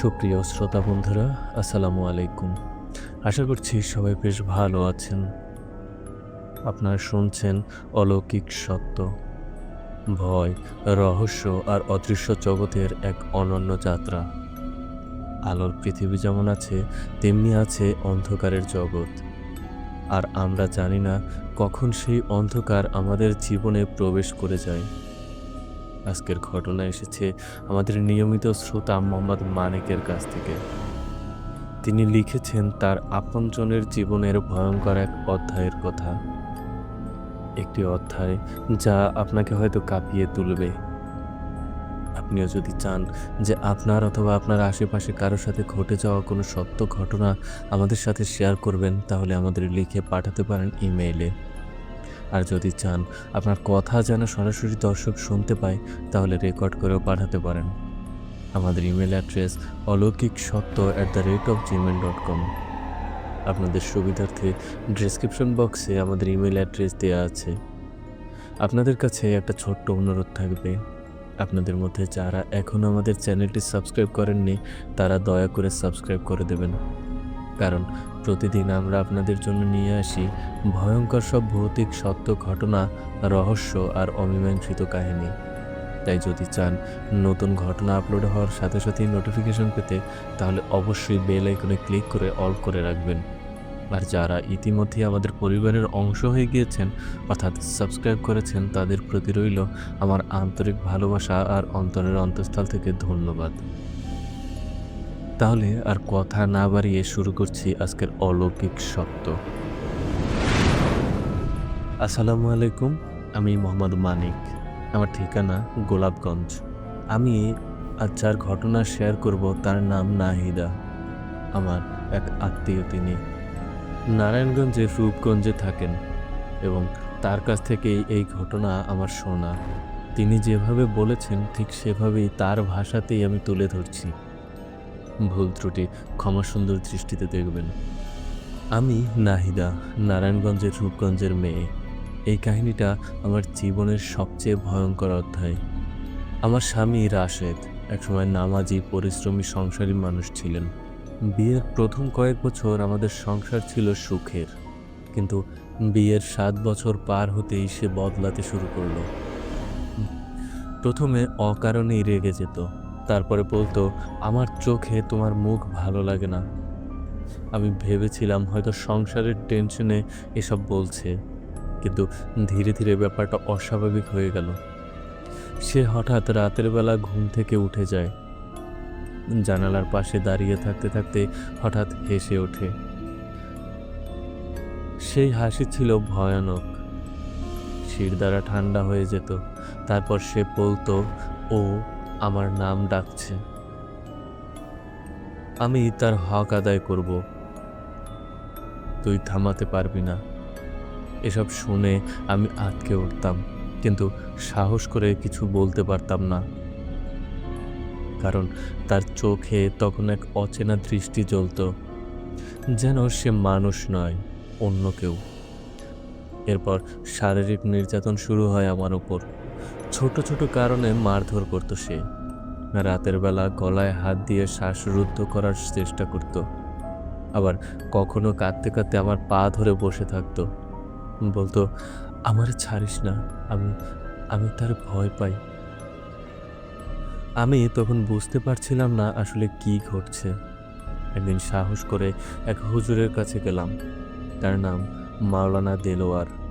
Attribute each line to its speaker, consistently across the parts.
Speaker 1: সুপ্রিয় শ্রোতা বন্ধুরা, আসসালামু আলাইকুম। আশা করছি সবাই বেশ ভালো আছেন। আপনারা শুনছেন অলৌকিক সত্য, ভয়, রহস্য আর অদৃশ্য জগতের এক অনন্য যাত্রা। আলোর পৃথিবী যেমন আছে, তেমনি আছে অন্ধকারের জগৎ। আর আমরা জানি না কখন সেই অন্ধকার আমাদের জীবনে প্রবেশ করে যায়। আজকের ঘটনা এসেছে আমাদের নিয়মিত শ্রোতা মোহাম্মদ মানিকের কাছ থেকে। তিনি লিখেছেন, তার আপনজনের জীবনের ভয়ঙ্কর এক অধ্যায়ের কথা। একটি অধ্যায় যা আপনাকে হয়তো কাঁপিয়ে তুলবে। আপনিও যদি চান যে আপনার অথবা আপনার আশেপাশে কারোর সাথে ঘটে যাওয়া কোনো সত্য ঘটনা আমাদের সাথে শেয়ার করবেন, তাহলে আমাদের লিখে পাঠাতে পারেন ইমেইলে আর যদি চান আপনার কথা যেন সরাসরি দর্শক শুনতে পায়, তাহলে রেকর্ড করেও পাঠাতে পারেন। আমাদের email address Aloukik Satya at the rate of Gmail dot com আপনাদের সুবিধার্থে ডিসক্রিপশন বক্সে আমাদের ইমেল অ্যাড্রেস দেওয়া আছে। আপনাদের কাছে একটা ছোট্ট অনুরোধ থাকবে। আপনাদের মধ্যে যারা এখনও আমাদের চ্যানেলটি সাবস্ক্রাইব করেননি, তারা দয়া করে সাবস্ক্রাইব করে দেবেন। কারণ প্রতিদিন আমরা আপনাদের জন্য নিয়ে আসি ভয়ঙ্কর সব ভৌতিক সত্য ঘটনা, রহস্য আর অমীমাংসিত কাহিনী। তাই যদি চান নতুন ঘটনা আপলোড হওয়ার সাথে সাথেই নোটিফিকেশন পেতে, তাহলে অবশ্যই বেল আইকনে ক্লিক করে অল করে রাখবেন। আর যারা ইতিমধ্যে আমাদের পরিবারের অংশ হয়ে গিয়েছেন, অর্থাৎ সাবস্ক্রাইব করেছেন, তাদের প্রতি রইল আমার আন্তরিক ভালোবাসা আর অন্তরের অন্তঃস্থল থেকে ধন্যবাদ। তাহলে আর কথা না বাড়িয়ে শুরু করছি আজকের অলৌকিক সত্য। আসসালামু আলাইকুম, আমি মোহাম্মদ মানিক। আমার ঠিকানা গোলাপগঞ্জ। আমি আজ যার ঘটনা শেয়ার করব তার নাম নাহিদা, আমার এক আত্মীয় তিনি। নারায়ণগঞ্জে, রূপগঞ্জে থাকেন এবং তার কাছ থেকেই এই ঘটনা আমার শোনা। তিনি যেভাবে বলেছেন, ঠিক সেভাবেই তার ভাষাতেই আমি তুলে ধরছি। ভুল ত্রুটি, ক্ষমা সুন্দর দৃষ্টিতে দেখবেন। আমি নাহিদা, নারায়ণগঞ্জের রূপগঞ্জের মেয়ে। এই কাহিনীটা আমার জীবনের সবচেয়ে ভয়ঙ্কর অধ্যায়। আমার স্বামী রাশেদ একসময় নামাজি, পরিশ্রমী, সংসারী মানুষ ছিলেন। বিয়ের প্রথম কয়েক বছর আমাদের সংসার ছিল সুখের। কিন্তু বিয়ের সাত বছর পার হতেই সে বদলাতে শুরু করল। প্রথমে অকারণেই রেগে যেত। তারপরে বলতো, আমার চোখে তোমার মুখ ভালো লাগে না। আমি ভেবেছিলাম হয়তো সংসারের টেনশনে এসব বলছে, কিন্তু ধীরে ধীরে ব্যাপারটা অস্বাভাবিক হয়ে গেল। সে হঠাৎ রাতের বেলা ঘুম থেকে উঠে যায়। জানালার পাশে দাঁড়িয়ে থাকতে থাকতে হঠাৎ হেসে ওঠে। সেই হাসি ছিল ভয়ানক। শির দ্বারা ঠান্ডা হয়ে যেত। তারপর সে বলতো, ও আমার নাম ডাকছে। আমি তার হক আদায় করব। তুই থামাতে পারবি না। এসব শুনে আমি আটকে উঠতাম, কিন্তু সাহস করে কিছু বলতে পারতাম না। কারণ তার চোখে তখন এক অচেনা দৃষ্টি জ্বলত, যেন সে মানুষ নয়, অন্য কেউ। এরপর শারীরিক নির্যাতন শুরু হয় আমার উপর। ছোট ছোট কারণে মারধর করতো সে। রাতের বেলা গলায় হাত দিয়ে শ্বাসরুদ্ধ করার চেষ্টা করত। আবার কখনো কাঁদতে কাঁদতে আমার পা ধরে বসে থাকতো। বলতো, আমার ছাড়িস না, আমি আমি তার ভয় পাই। আমি তখন বুঝতে পারছিলাম না আসলে কি ঘটছে। একদিন সাহস করে এক হুজুরের কাছে গেলাম। তার নাম মাওলানা দেলোয়ার।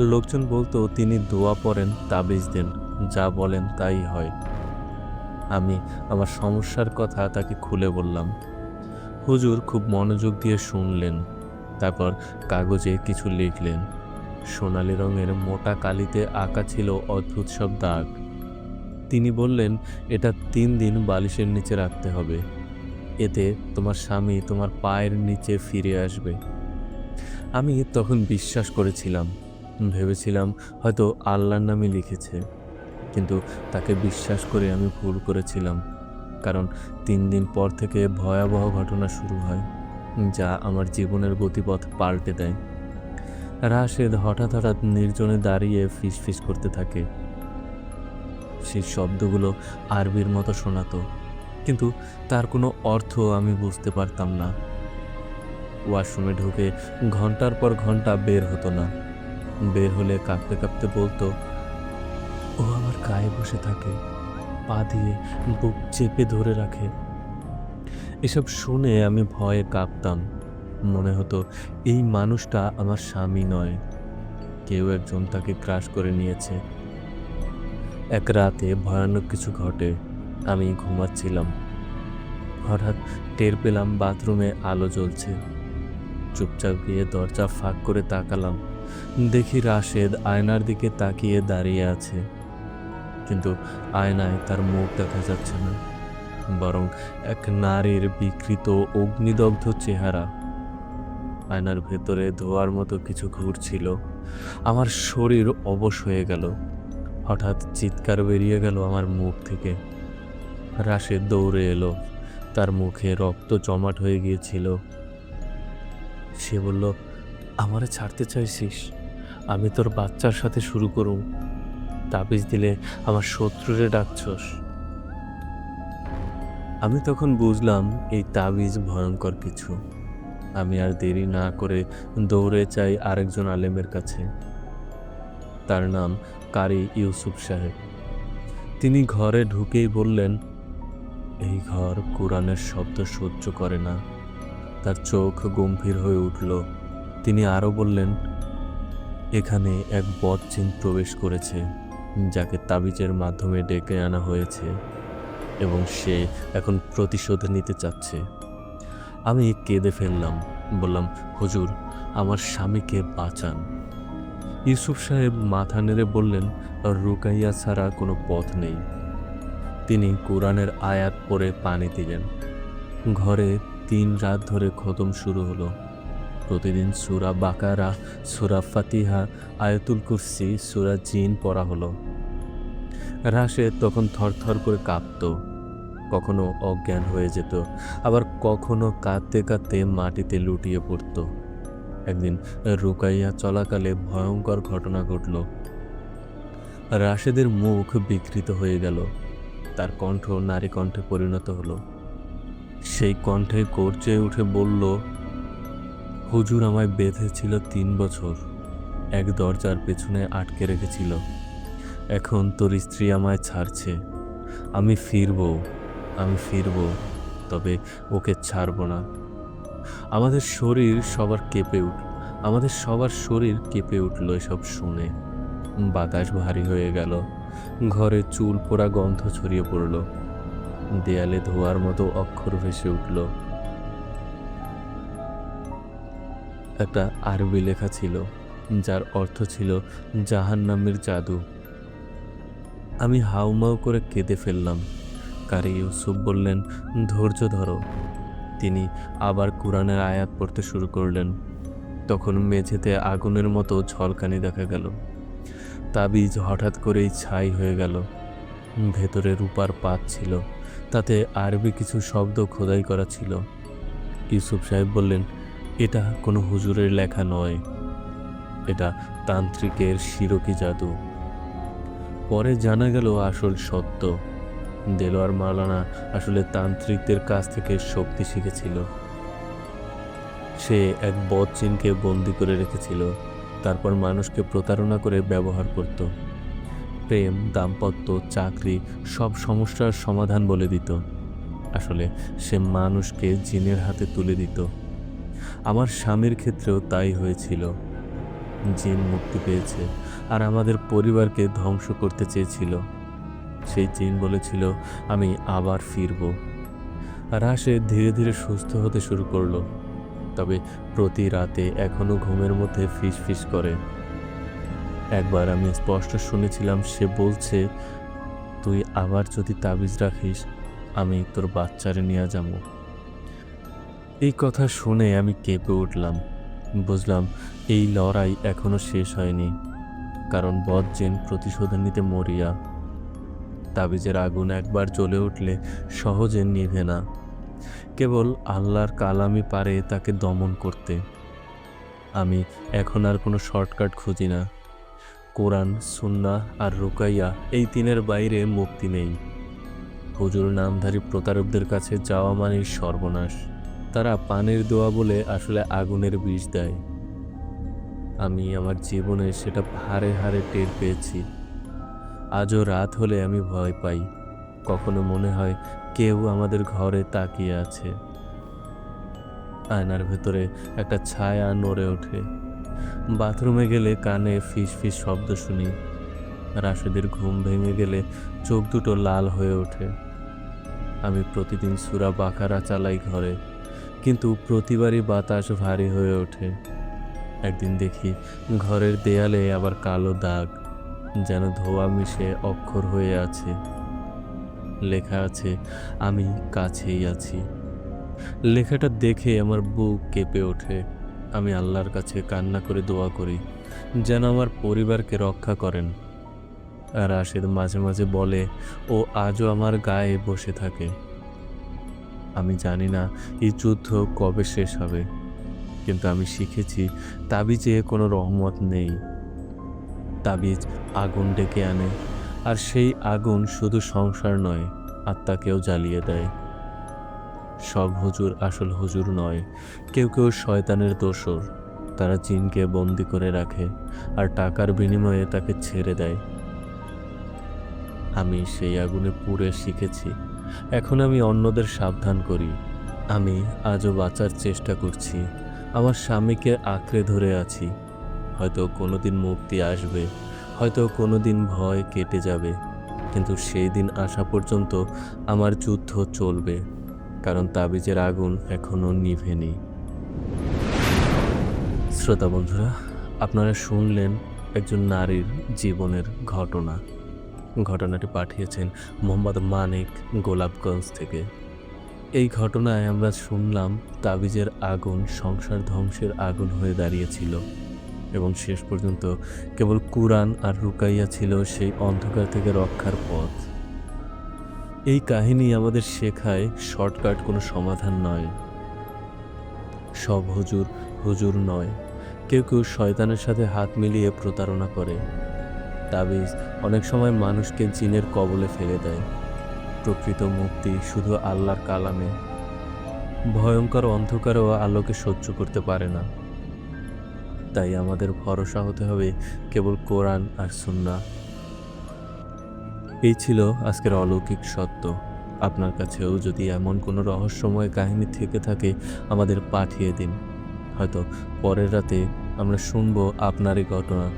Speaker 1: লোকজন বলতো, তিনি দোয়া পড়েন, তাবিজ দেন, যা বলেন তাই হয়। আমি আমার সমস্যার কথা তাকে খুলে বললাম। হুজুর খুব মনোযোগ দিয়ে শুনলেন, তারপর কাগজে কিছু লিখলেন। সোনালি রঙের মোটা কালিতে আঁকা ছিল অদ্ভুত সব দাগ। তিনি বললেন, এটা তিন দিন বালিশের নিচে রাখতে হবে। এতে তোমার স্বামী তোমার পায়ের নিচে ফিরে আসবে। আমি তখন বিশ্বাস করেছিলাম। ভেবেছিলাম হয়তো আল্লাহর নামে লিখেছে। কিন্তু তাকে বিশ্বাস করে আমি ভুল করেছিলাম। কারণ তিন দিন পর থেকে ভয়াবহ ঘটনা শুরু হয়, যা আমার জীবনের গতিপথ পাল্টে দেয়। রাশেদ হঠাৎ হঠাৎ নির্জনে দাঁড়িয়ে ফিস ফিস করতে থাকে। সেই শব্দগুলো আরবির মতো শোনাতো, কিন্তু তার কোনো অর্থ আমি বুঝতে পারতাম না। ওয়াশরুমে ঢুকে ঘণ্টার পর ঘণ্টা বের হতো না। বের হলে কাঁপতে কাঁপতে বলতো, ও আমার গায়ে বসে থাকে, পা দিয়ে বুক চেপে ধরে রাখে। এসব শুনে আমি ভয়ে কাঁপতাম। মনে হতো, এই মানুষটা আমার স্বামী নয়, কেউ একজন তাকে ক্রাশ করে নিয়েছে। এক রাতে ভয়ানক কিছু ঘটে, আমি ঘুমাচ্ছিলাম। হঠাৎ টের পেলাম বাথরুমে আলো জ্বলছে। চুপচাপ গিয়ে দরজা ফাঁক করে তাকালাম। দেখি রাশেদ আয়নার দিকে তাকিয়ে দাঁড়িয়ে আছে। কিন্তু আয়নায় তার মুখ দেখা যাচ্ছে না, বরং এক নারীর বিকৃত অগ্নিদগ্ধ চেহারা। আয়নার ভেতরে ধোয়ার মতো কিছু ঘুরছিল। আমার শরীর অবশ হয়ে গেল। হঠাৎ চিৎকার বেরিয়ে গেল আমার মুখ থেকে। রাশেদ দৌড়ে এলো। তার মুখে রক্ত জমাট হয়ে গিয়েছিল। সে বলল আমারে ছাড়তে চাইছিস? আমি তোর বাচ্চার সাথে শুরু করুম। তাবিজ দিলে আমার শত্রুরে ডাকছস। আমি তখন বুঝলাম, এই তাবিজ ভয়ঙ্কর কিছু। আমি আর দেরি না করে দৌড়ে চাই আরেকজন আলেমের কাছে। তার নাম কারি ইউসুফ সাহেব। তিনি ঘরে ঢুকেই বললেন, এই ঘর কোরআনের শব্দ সহ্য করে না। তার চোখ গম্ভীর হয়ে উঠল। তিনি আরও বললেন, এখানে এক বদচিন প্রবেশ করেছে, যাকে তাবিজের মাধ্যমে ডেকে আনা হয়েছে এবং সে এখন প্রতিশোধ নিতে চাচ্ছে। আমি কেঁদে ফেললাম, বললাম, হুজুর, আমার স্বামীকে বাঁচান। ইউসুফ সাহেব মাথা নেড়ে বললেন, রুকাইয়া ছাড়া কোনো পথ নেই। তিনি কোরআনের আয়াত পরে পানি দিলেন। ঘরে তিন রাত ধরে খতম শুরু হলো। প্রতিদিন সুরা বাকারা, সুরা ফাতিহা, আয়াতুল কুরসি, সুরা জিন পড়া হলো। রাশেদ তখন থরথর করে কাঁপত, কখনো অজ্ঞান হয়ে যেত, আবার কখনো কাঁদতে কাঁদতে মাটিতে লুটিয়ে পড়ত। একদিন রুকাইয়া চলাকালে ভয়ঙ্কর ঘটনা ঘটল। রাশেদের মুখ বিকৃত হয়ে গেল, তার কণ্ঠ নারী কণ্ঠে পরিণত হলো। সেই কণ্ঠে গর্জে উঠে বলল হুজুর আমায় বেঁধেছিল তিন বছর। এক দরজার পেছনে আটকে রেখেছিল। এখন তোর স্ত্রী আমায় ছাড়ছে। আমি ফিরবো আমি ফিরবো, তবে ওকে ছাড়বো না। আমাদের শরীর সবার কেঁপে উঠ, আমাদের সবার শরীর কেঁপে উঠল এসব শুনে। বাতাস ভারী হয়ে গেল। ঘরে চুল পোড়া গন্ধ ছড়িয়ে পড়ল। দেয়ালে ধোয়ার মতো অক্ষর ভেসে উঠল। একটা আরবি লেখা ছিল, যার অর্থ ছিল জাহান্নামের জাদু। আমি হাউমাউ করে কেঁদে ফেললাম। কারি ইউসুফ বললেন, ধৈর্য ধরো। তিনি আবার কোরআনের আয়াত পড়তে শুরু করলেন। তখন মেঝেতে আগুনের মতো ঝলকানি দেখা গেল। তাবিজ হঠাৎ করেই ছাই হয়ে গেল। ভেতরে রূপার পাত ছিল, তাতে আরবি কিছু শব্দ খোদাই করা ছিল। ইউসুফ সাহেব বললেন এটা কোনো হুজুরের লেখা নয়। এটা তান্ত্রিকের শিরকি জাদু। পরে জানা গেল আসল সত্য। দেলোয়ার মালানা আসলে তান্ত্রিকদের কাছ থেকে শক্তি শিখেছিল। সে এক বদচিনকে বন্দি করে রেখেছিল, তারপর মানুষকে প্রতারণা করে ব্যবহার করত। প্রেম, দাম্পত্য, চাকরি সব সমস্যার সমাধান বলে দিত। আসলে সে মানুষকে জিনের হাতে তুলে দিত। আমার স্বামীর ক্ষেত্রেও তাই হয়েছিল। জিন মুক্তি পেয়েছে আর আমাদের পরিবারকে ধ্বংস করতে চেয়েছিল। সেই জিন বলেছিল, আমি আবার ফিরব। রাশে ধীরে ধীরে সুস্থ হতে শুরু করল। তবে প্রতি রাতে এখনও ঘুমের মধ্যে ফিস ফিস করে। একবার আমি স্পষ্ট শুনেছিলাম, সে বলছে, তুই আবার যদি তাবিজ রাখিস, আমি তোর বাচ্চারে নিয়ে যাব। এই কথা শুনে আমি কেঁপে উঠলাম। বুঝলাম এই লড়াই এখনও শেষ হয়নি, কারণ বদজেন প্রতিশোধ নিতে মরিয়া। তাবিজের আগুন একবার জ্বলে উঠলে সহজে নিভে না। কেবল আল্লাহর কালামই পারে তাকে দমন করতে। আমি এখন আর কোনো শর্টকাট খুঁজি না। কোরআন সুন্না আর রুকাইয়া এই তিনের বাইরে মুক্তি নেই। হুজুর নামধারী প্রতারকদের কাছে যাওয়া মানেই সর্বনাশ। তারা পানির দোয়া বলে আসলে আগুনের বিষ দেয়। আমি আমার জীবনে সেটা হারে হারে টের পেয়েছি। আজও রাত হলে আমি ভয় পাই। কখনো মনে হয় কেউ আমাদের ঘরে তাকিয়ে আছে। আয়নার ভেতরে একটা ছায়া নড়ে ওঠে। বাথরুমে গেলে কানে ফিস ফিস শব্দ শুনি। রাশেদের ঘুম ভেঙে গেলে চোখ দুটো লাল হয়ে ওঠে। আমি প্রতিদিন সুরা বাখারা চালাই ঘরে। কিন্তু প্রতিবারই বাতাস ভারী হয়ে ওঠে। একদিন দেখি ঘরের দেয়ালে আবার কালো দাগ, যেন ধোয়া মিশে অক্ষর হয়ে আছে। লেখা আছে, আমি কাছেই আছি। লেখাটা দেখে আমার বুক কেঁপে ওঠে। আমি আল্লাহর কাছে কান্না করে দোয়া করি, যেন আমার পরিবারকে রক্ষা করেন। আর রাশেদ মাঝে মাঝে বলে, ও আজও আমার গায়ে বসে থাকে। আমি জানি না এই যুদ্ধ কবে শেষ হবে, কিন্তু আমি শিখেছি তাবিজে কোনো রহমত নেই। তাবিজ আগুন ডেকে আনে, আর সেই আগুন শুধু সংসার নয়, আত্মাকেও জ্বালিয়ে দেয়। সব হুজুর আসল হুজুর নয়, কেউ কেউ শয়তানের দোসর তারা জিনকে বন্দি করে রাখে, আর টাকার বিনিময়ে তাকে ছেড়ে দেয়। আমি সেই আগুনে পুড়ে শিখেছি। এখন আমি অন্যদের সাবধান করি। আমি আজও বাঁচার চেষ্টা করছি। আমার স্বামীকে আঁকড়ে ধরে আছি। হয়তো কোনো দিন মুক্তি আসবে, হয়তো কোনোদিন ভয় কেটে যাবে। কিন্তু সেই দিন আসা পর্যন্ত আমার যুদ্ধ চলবে, কারণ তাবিজের আগুন এখনও নিভেনি। শ্রোতা বন্ধুরা, আপনারা শুনলেন একজন নারীর জীবনের ঘটনা। ঘটনাটি পাঠিয়েছেন মোহাম্মদ মানিক গোলাপগঞ্জ থেকে। এই ঘটনায় আমরা শুনলাম তাবিজের আগুন, সংসার ধ্বংসের আগুন হয়ে দাঁড়িয়েছিল এবং শেষ পর্যন্ত কেবল কুরআন আর রুকাইয়া ছিল সেই অন্ধকার থেকে রক্ষার পথ। এই কাহিনী আমাদের শেখায় শর্টকাট কোনো সমাধান নয়। সব হুজুর হুজুর নয়। কেউ কেউ শয়তানের সাথে হাত মিলিয়ে প্রতারণা করে। তাবিজ অনেক সময় মানুষকে জিনের কবলে ফেলে দেয়। প্রকৃত মুক্তি শুধু আল্লাহর কালামে। ভয়ঙ্কর অন্ধকারও আলোকে সহ্য করতে পারে না। তাই আমাদের ভরসা হতে হবে কেবল কোরআন আর সুন্না এই ছিল আজকের অলৌকিক সত্য। আপনার কাছেও যদি এমন কোনো রহস্যময় কাহিনী থেকে থাকে, আমাদের পাঠিয়ে দিন। হয়তো পরের রাতে আমরা শুনব আপনারই ঘটনা।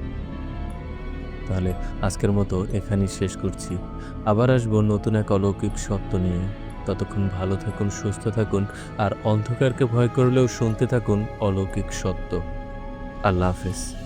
Speaker 1: তাহলে আজকের মতো এখানেই শেষ করছি। আবার আসব নতুন এক অলৌকিক সত্য নিয়ে। ততক্ষণ ভালো থাকুন, সুস্থ থাকুন, আর অন্ধকারকে ভয় করলেও শুনতে থাকুন অলৌকিক সত্য। আল্লাহ হাফেজ।